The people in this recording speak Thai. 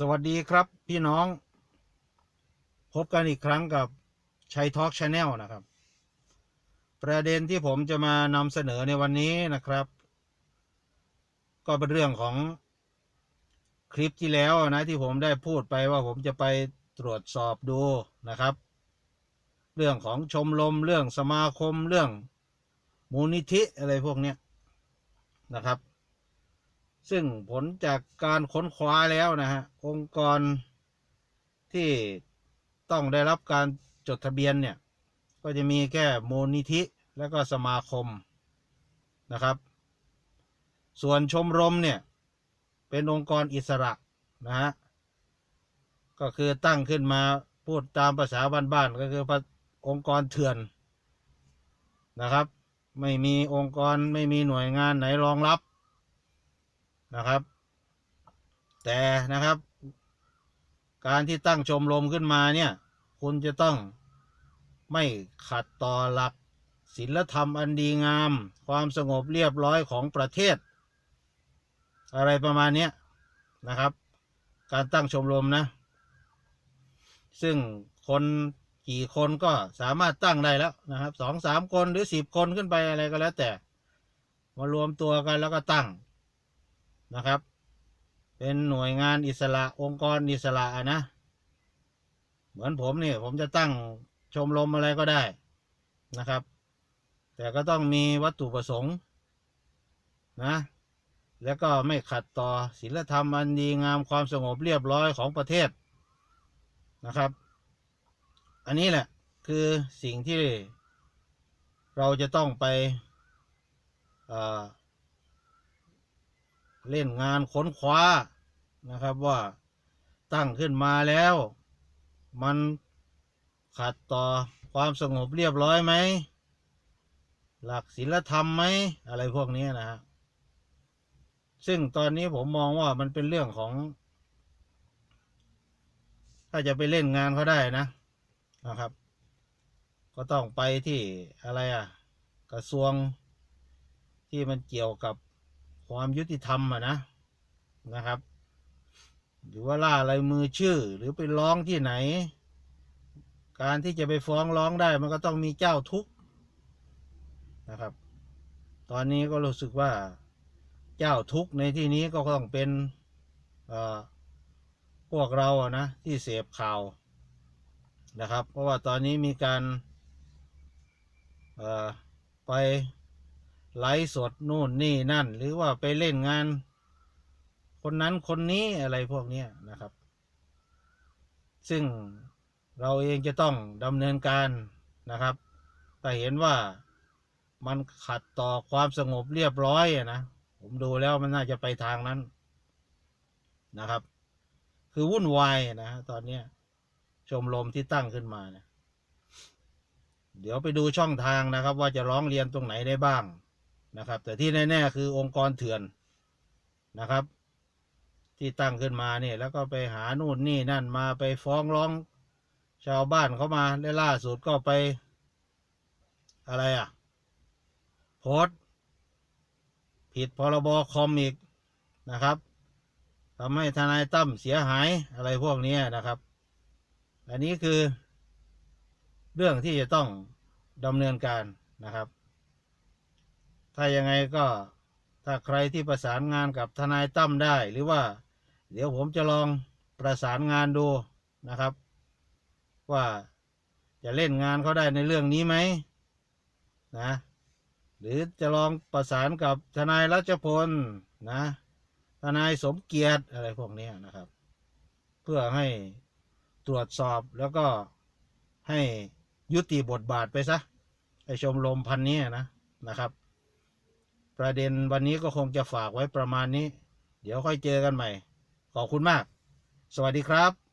สวัสดีครับพี่น้อง พบกันอีกครั้งกับชัยทอล์กชาแนลนะครับ ประเด็นที่ผมจะมานำเสนอในวันนี้นะครับ ก็เป็นเรื่องของคลิปที่แล้วนะที่ผมได้พูดไปว่าผมจะไปตรวจสอบดูนะครับ เรื่องของชมรมเรื่องสมาคมเรื่องมูลนิธิอะไรพวกนี้นะครับ ซึ่งผลจากการค้นคว้าแล้วนะฮะองค์กรที่ต้องได้รับการจดทะเบียนเนี่ย ก็จะมีแค่มูลนิธิและก็สมาคมนะครับ ส่วนชมรมเนี่ย เป็นองค์กรอิสระนะฮะก็คือตั้งขึ้นมาพูดตามภาษาบ้านๆก็คือองค์กรเถื่อนนะครับ ไม่มีองค์กรไม่มีหน่วยงานไหนรองรับ นะครับ แต่นะครับ การที่ตั้งชมรมขึ้นมาเนี่ยคุณจะต้องไม่ขัดต่อหลักศีลธรรมอันดีงาม ความสงบเรียบร้อยของประเทศ อะไรประมาณนี้นะครับ การตั้งชมรมนะ ซึ่งคนกี่คนก็สามารถตั้งได้แล้วนะครับสองสามคนหรือสิบคนขึ้นไปอะไรก็แล้วแต่ มารวมตัวกันแล้วก็ตั้ง นะครับ เป็นหน่วยงานอิสระองค์กรอิสระนะ เหมือนผมนี่ผมจะตั้งชมรมอะไรก็ได้นะครับ แต่ก็ต้องมีวัตถุประสงค์นะแล้วก็ไม่ขัดต่อศีลธรรมอันดีงามความสงบเรียบร้อยของประเทศนะครับ อันนี้แหละคือสิ่งที่เราจะต้องไป เล่นงานค้นคว้านะครับว่าตั้งขึ้นมาแล้ว มันขัดต่อความสงบเรียบร้อยไหม หลักศีลธรรมไหม อะไรพวกนี้นะฮะซึ่งตอนนี้ผมมองว่ามันเป็นเรื่องของ ถ้าจะไปเล่นงานเขาได้นะนะครับ ก็ต้องไปที่อะไรอะ กระทรวงที่มันเกี่ยวกับ ความยุติธรรมอะนะนะครับ หรือว่าล่าลายมือชื่อ หรือไปร้องที่ไหน การที่จะไปฟ้องร้องได้มันก็ต้องมีเจ้าทุกข์นะครับ ตอนนี้ก็รู้สึกว่าเจ้าทุกข์ในที่นี้ก็ต้องเป็นเอ่อพวกเราอะนะที่เสพข่าวนะครับ เพราะว่าตอนนี้มีการเอ่อไป ไลฟ์สดนู่นนี่นั่น หรือว่าไปเล่นงาน คนนั้นคนนี้อะไรพวกนี้นะครับ ซึ่งเราเองจะต้องดำเนินการนะครับ แต่เห็นว่ามันขัดต่อความสงบเรียบร้อยนะ ผมดูแล้วมันน่าจะไปทางนั้นนะครับ คือวุ่นวายนะตอนนี้ชมรมที่ตั้งขึ้นมาเนี่ยเดี๋ยวไปดูช่องทางนะครับ ว่าจะร้องเรียนตรงไหนได้บ้าง นะครับ แต่ที่แน่ๆคือองค์กรเถื่อนนะครับ ที่ตั้งขึ้นมาเนี่ยแล้วก็ไปหานู่นนี่นั่นมาไปฟ้องร้องชาวบ้านเขามาได้ล่าสุดก็ไป อะไรอะ โพสผิดพรบคอมอีกนะครับทำให้ทนายตั้มเสียหายอะไรพวกนี้นะครับ อันนี้คือเรื่องที่จะต้องดำเนินการนะครับ ถ้ายังไงก็ถ้าใครที่ประสานงานกับทนายตั้มได้ หรือว่า เดี๋ยวผมจะลองประสานงานดูนะครับ ว่าจะเล่นงานเขาได้ในเรื่องนี้ไหมนะหรือจะลองประสานกับทนายรัชพลนะทนายสมเกียรติอะไรพวกนี้นะครับ เพื่อให้ตรวจสอบแล้วก็ให้ยุติบทบาทไปซะไอชมรมพันนี้นะนะครับ ประเด็นวันนี้ก็คงจะฝากไว้ประมาณนี้ เดี๋ยวค่อยเจอกันใหม่ ขอบคุณมาก สวัสดีครับ